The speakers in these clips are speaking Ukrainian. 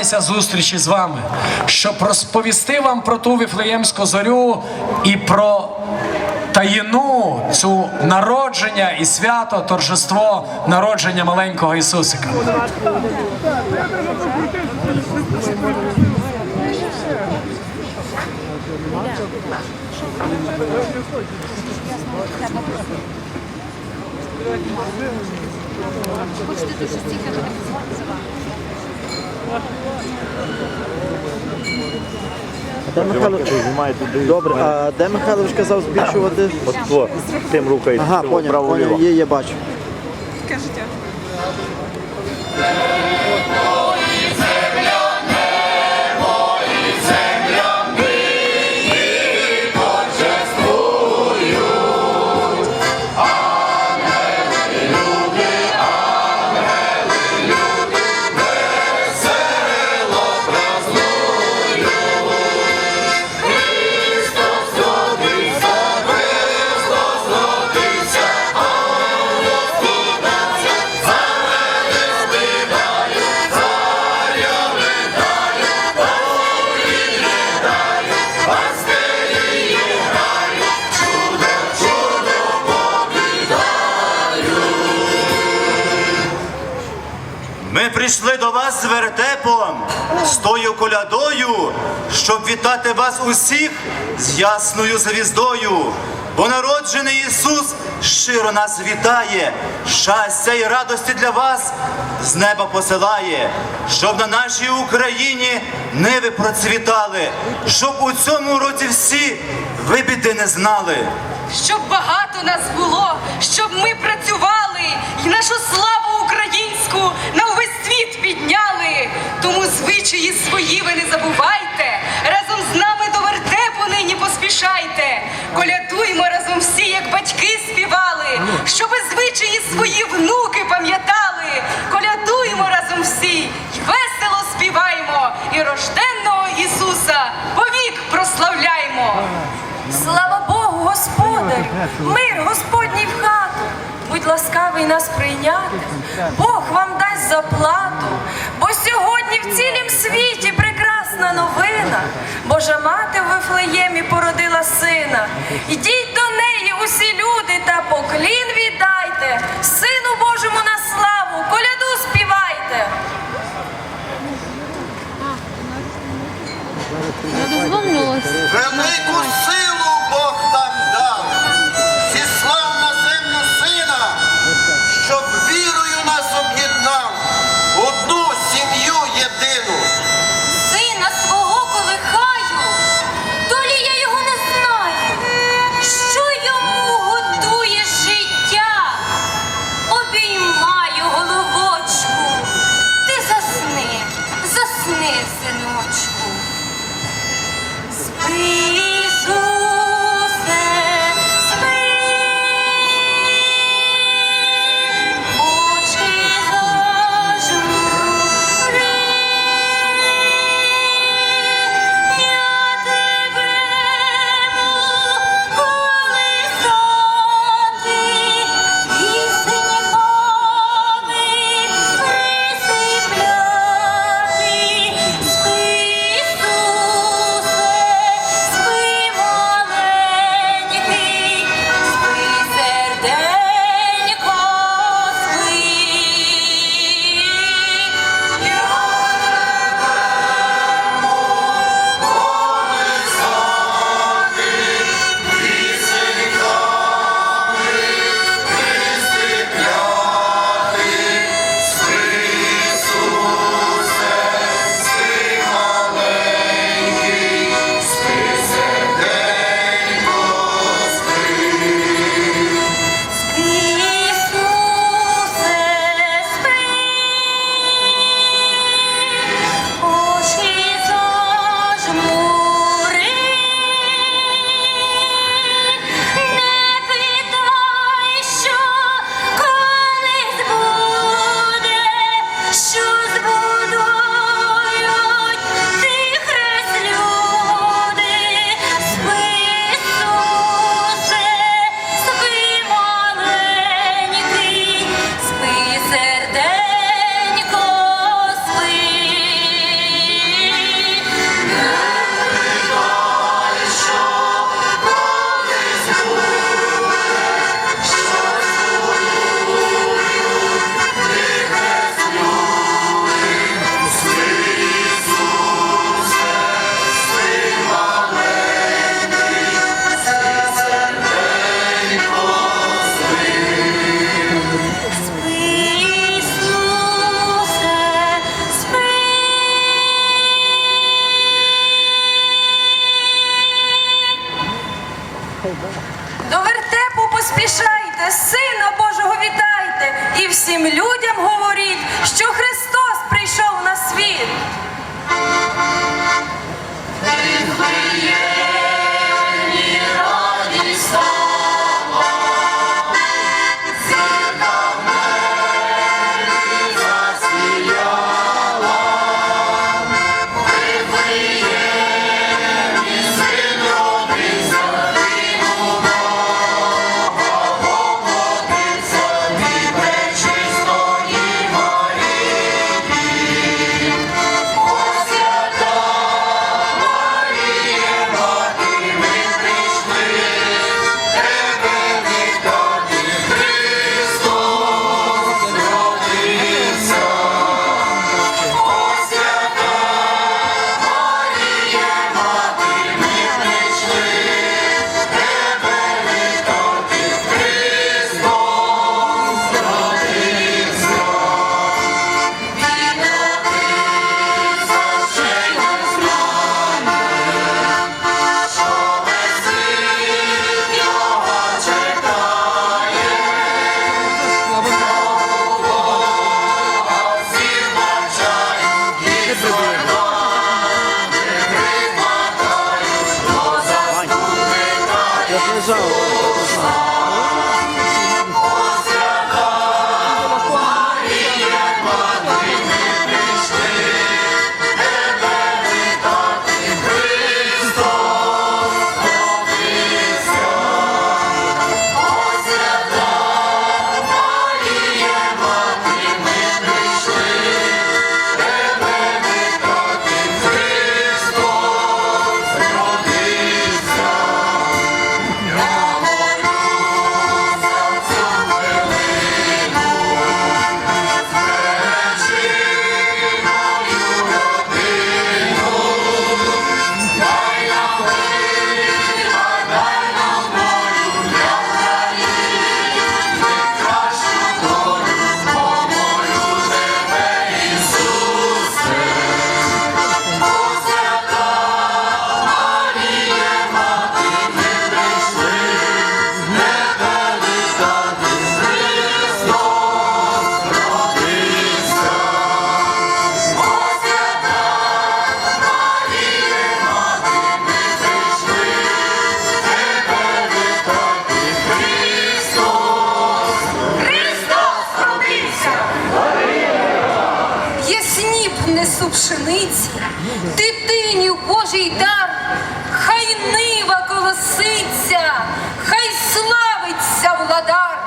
дочекатися зустрічі з вами, щоб розповісти вам про ту віфлеємську зорю і про таїну цю народження і свято, торжество народження маленького Ісусика. Де Михайло... Добре, а де Михайлович казав збільшувати? От во, тим рухається Ага, поняв, поняв, є, є, бачу. Скажіть. Ми до вас з вертепом, з тою колядою, щоб вітати вас усіх з ясною звіздою. Бо народжений Ісус щиро нас вітає, щастя і радості для вас з неба посилає, щоб на нашій Україні ниви процвітали, щоб у цьому році всі ви біди не знали. щоб багато нас було, щоб ми працювали і нашу славу звичаї свої внуки пам'ятали. Колядуймо разом всі, й весело співаймо, і рожденного Ісуса повік прославляймо. Слава Богу, Господар, мир Господній в хату. Будь ласкавий нас прийняти, Бог вам дасть заплату, бо сьогодні в цілім світі прекрасна новина. Божа мати в Вифлеємі породила сина. Ідіть до неї, усі люди, та поклін віддайте, Сину Божому на славу, коляду співайте. Велику пшениці, дитині в Божий дар, хай нива колоситься, хай славиться владар.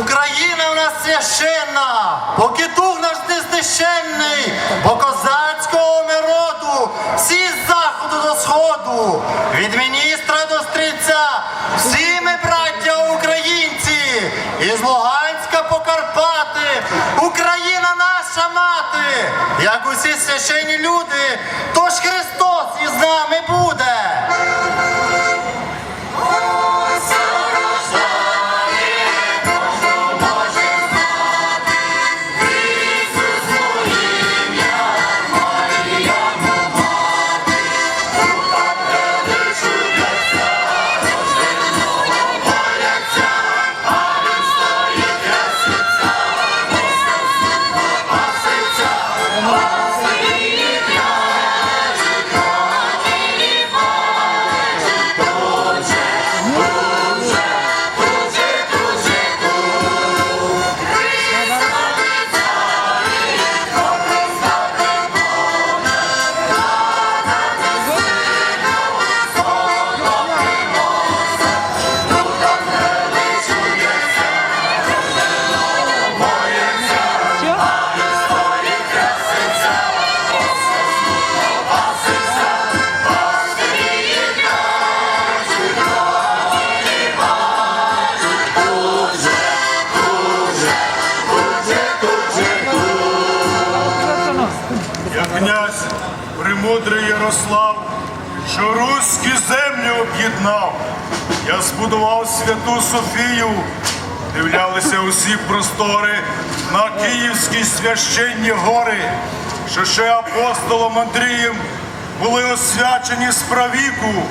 Україна в нас священна, поки покитух наш незнищенний, бо козацького ми роду, всі з заходу до сходу, від міністра до стрільця, всі ми браття українці, із Луганська по Карпати, Україна наша мати, як усі священні люди, тож Христос із нами буде. Премудрий Ярослав, що руські землі об'єднав. Я збудував святу Софію, дивлялися усі простори на київські священні гори, що ще апостолом Андрієм були освячені з правіку.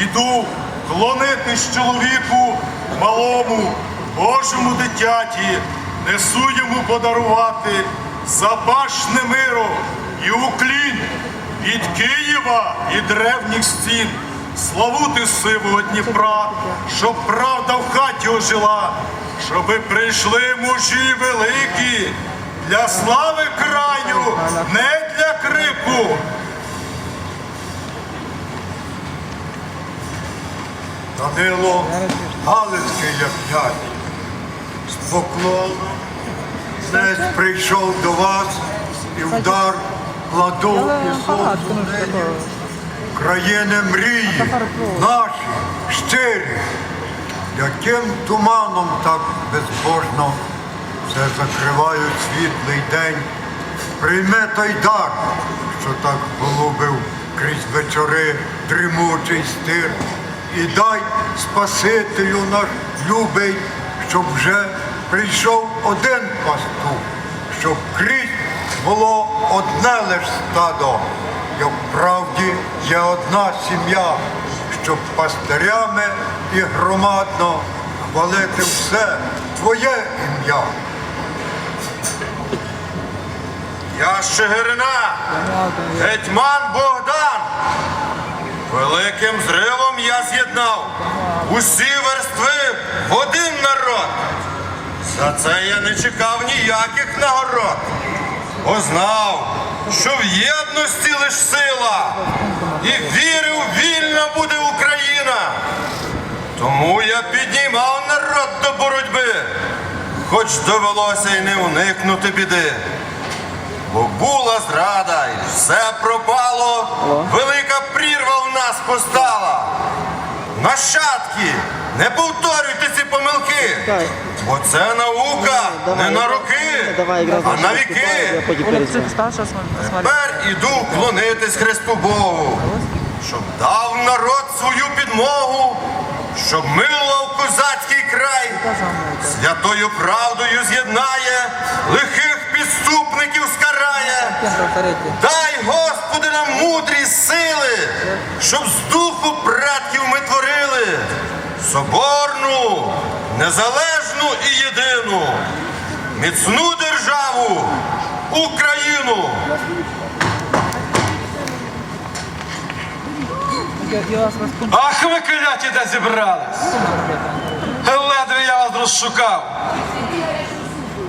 Іду клонитись чоловіку малому, Божому дитяті, несу йому подарувати запашне миро і уклін від Києва і древніх стін. Славути сивого Дніпра, щоб правда в хаті ожила, щоби прийшли мужі великі для слави краю, не для крику. Данило Галицький як князь. З поклоном князь прийшов до вас і вдар кладу Ісусу нині. країни мрії, наші, щирі, яким туманом так безбожно все закривають світлий день. Прийме той дар, що так голубив крізь вечори дрімучий стир. І дай Спасителю наш любий, щоб вже прийшов один пастух, щоб крізь було одне лиш стадо, як вправді є одна сім'я, щоб пастирями і громадно хвалити все Твоє ім'я. Я Шегирина, гетьман Богдан. Великим зривом я з'єднав усі верстви в один народ. За це я не чекав ніяких нагород. Бо знав, що в єдності лиш сила, і вірив, вільна буде Україна. Тому я піднімав народ до боротьби, хоч довелося й не уникнути біди. Бо була зрада, і все пропало, велика прірва в нас постала. Нащадки, не повторюйте ці помилки, бо це наука! Не на роки, а на віки. Тепер іду вклонитись Христу Богу, щоб дав народ свою підмогу, щоб милував козацький край, святою правдою з'єднає, лихих підступників скарає. Дай, Господи, нам мудрі сили, щоб з духу предків ми творили соборну, незалежну і єдину, міцну державу, Україну. Ах, ви кляті де зібрались! Ледве я вас розшукав.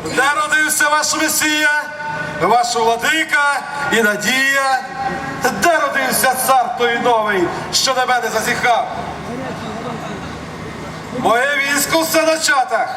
Де родився ваш месія? ваш владика і надія. Де родився цар той новий, що на мене зазіхав? Моє військо все на чатах,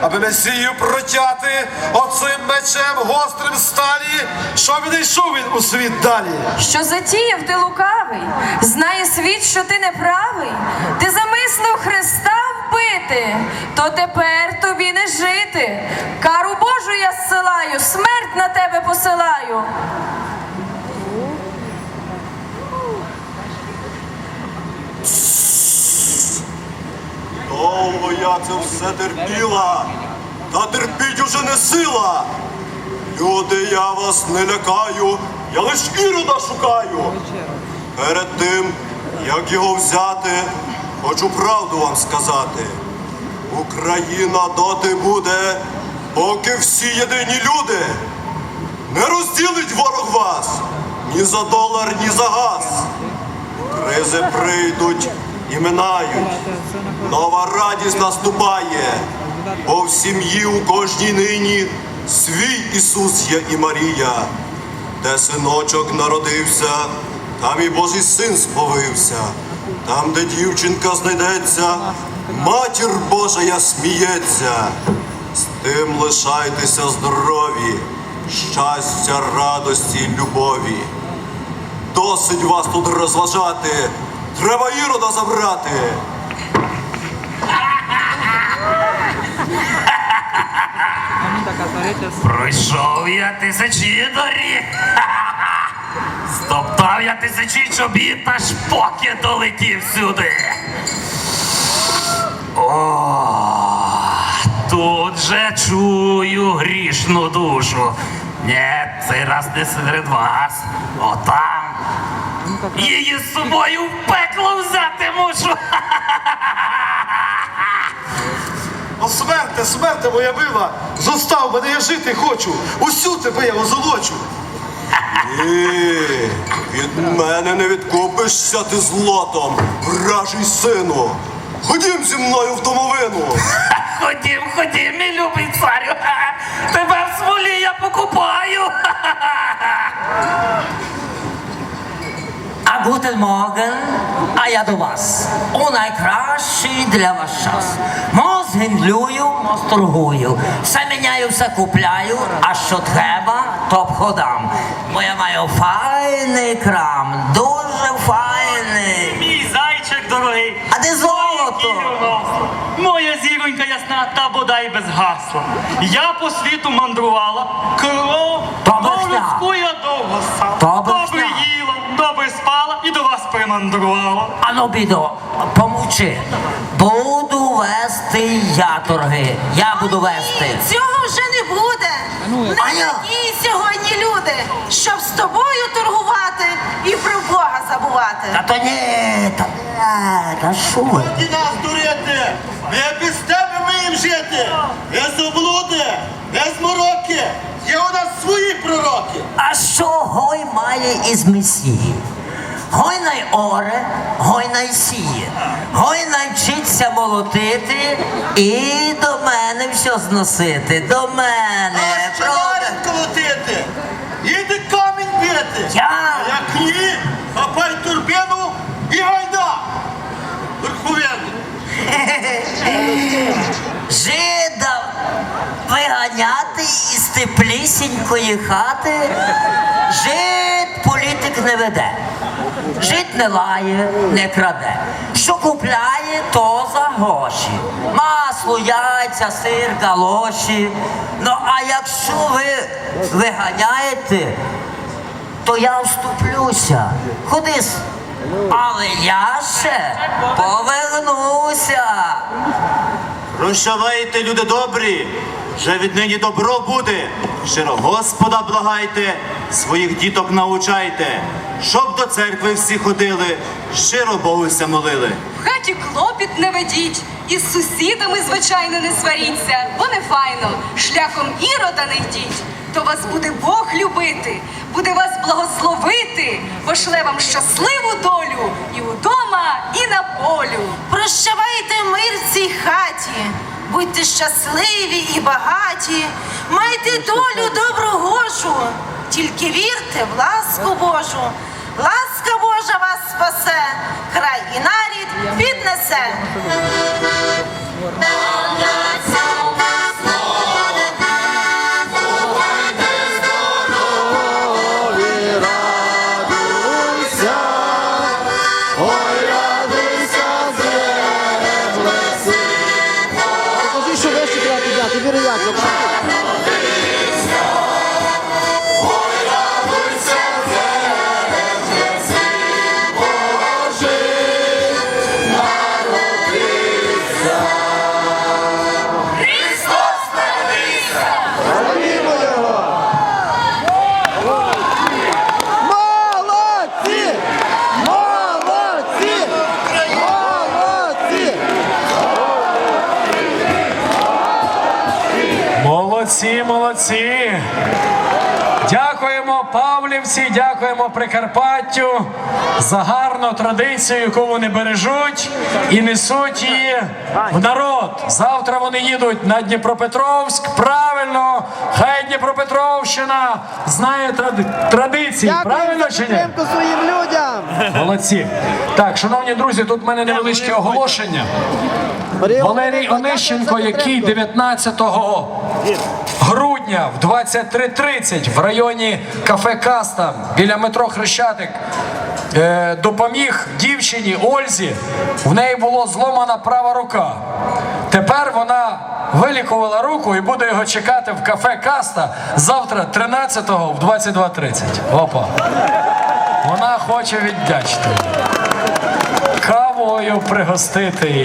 аби Месію протяти оцим мечем гострим сталі, що не йшов він у світ далі. Що затіяв ти лукавий, знає світ, що ти неправий, ти замислив Христа вбити, то тепер тобі не жити. Кару Божу я зсилаю, смерть на тебе посилаю. Довго я це все терпіла, та терпіть уже не сила. Люди, я вас не лякаю, я лиш ірода шукаю. Перед тим, як його взяти, хочу правду вам сказати. Україна доти буде, поки всі єдині люди. Не розділить ворог вас ні за долар, ні за газ. Кризи прийдуть і минають. Нова радість наступає, бо в сім'ї у кожній нині свій Ісус є і Марія, де синочок народився, там і Божий син сповився, там, де дівчинка знайдеться, матір Божая сміється. З тим лишайтеся здорові, щастя, радості, любові. Досить вас тут розважати. Треба ірода забрати. Пройшов я тисячі доріг. Стоптав я тисячі чобіт, аж поки долетів сюди. О, тут же чую грішну душу. Ні, цей раз не серед вас. Отам. Її з собою в пекло взяти мушу. О, смерте, смерте моя мила, зостав мене, я жити хочу, усю тебе я озолочу. Ні, від мене не відкупишся ти злотом, вражий сину. Ходім зі мною в домовину. Ходім, ходім, мій любий царю. Тебе в смолі я покупаю. А гутен Морген, а я до вас. У найкращий для вас час. Моз гендлюю, моз торгую. Все міняю, все купляю, а що треба, то обходам. Бо я маю файний крам, дуже файний. Мій зайчик дорогий. А де золото? Моя зіронька ясна, та бодай без гасла. Я по світу мандрувала, кров, до людську я довго. Добре їла, добре спала і до вас примандрувала. Ану, бідо, помовчи. Буду вести я торги. Я буду вести. Цього вже не буде. А я? Такі сьогодні люди, щоб з тобою торгувати і про Бога забувати. Та то ні, та не, та що ви? Ти нас дурити, ми без вміємо жити. Без облуди, без мороки. Є у нас свої пророки. А що гой має із месії? Гой най оре, гой най сіє, гой навчиться молотити і до мене все зносити. До мене. А що колотити? Іди камінь бити. Я? Як ні, хапай турбину і гайда. Верховину. Жида виганяти із теплісінької хати. Жид політик не веде. Жид не лає, не краде. Що купляє, то за гроші. Масло, яйця, сир, галоші. Ну а якщо ви виганяєте, то я вступлюся. Ходи. Але я ще повернуся. Прощавайте, люди добрі, вже віднині добро буде. Щиро Господа благайте, своїх діток научайте, щоб до церкви всі ходили, щиро Богуся молили. В хаті клопіт не ведіть, і з сусідами, звичайно, не сваріться, бо не файно. Шляхом ірода не йдіть, то вас буде Бог любити, буде вас благословити, пошле вам щасливу долю і удома, і на полю. Прощавайте мир в цій хаті, будьте щасливі і багаті, майте долю доброгожу, тільки вірте в ласку Божу. Ласка Божа вас спасе, край і нарід піднесе. Дякуємо всі дякуємо Прикарпаттю за гарну традицію, яку вони бережуть і несуть її в народ. Завтра вони їдуть на Дніпропетровськ. Правильно, хай Дніпропетровщина знає тради- традиції. Правильно чи ні? своїм людям! Молодці. Так, шановні друзі, тут в мене невеличке оголошення. Валерій Онищенко, який 19 грудня в 23.30 в районі кафе Каста біля метро Хрещатик е, допоміг дівчині Ользі. В неї була зломана права рука. Тепер вона вилікувала руку і буде його чекати в кафе Каста завтра, 13-го в 22.30. Опа. Вона хоче віддячити. Кавою пригостити її.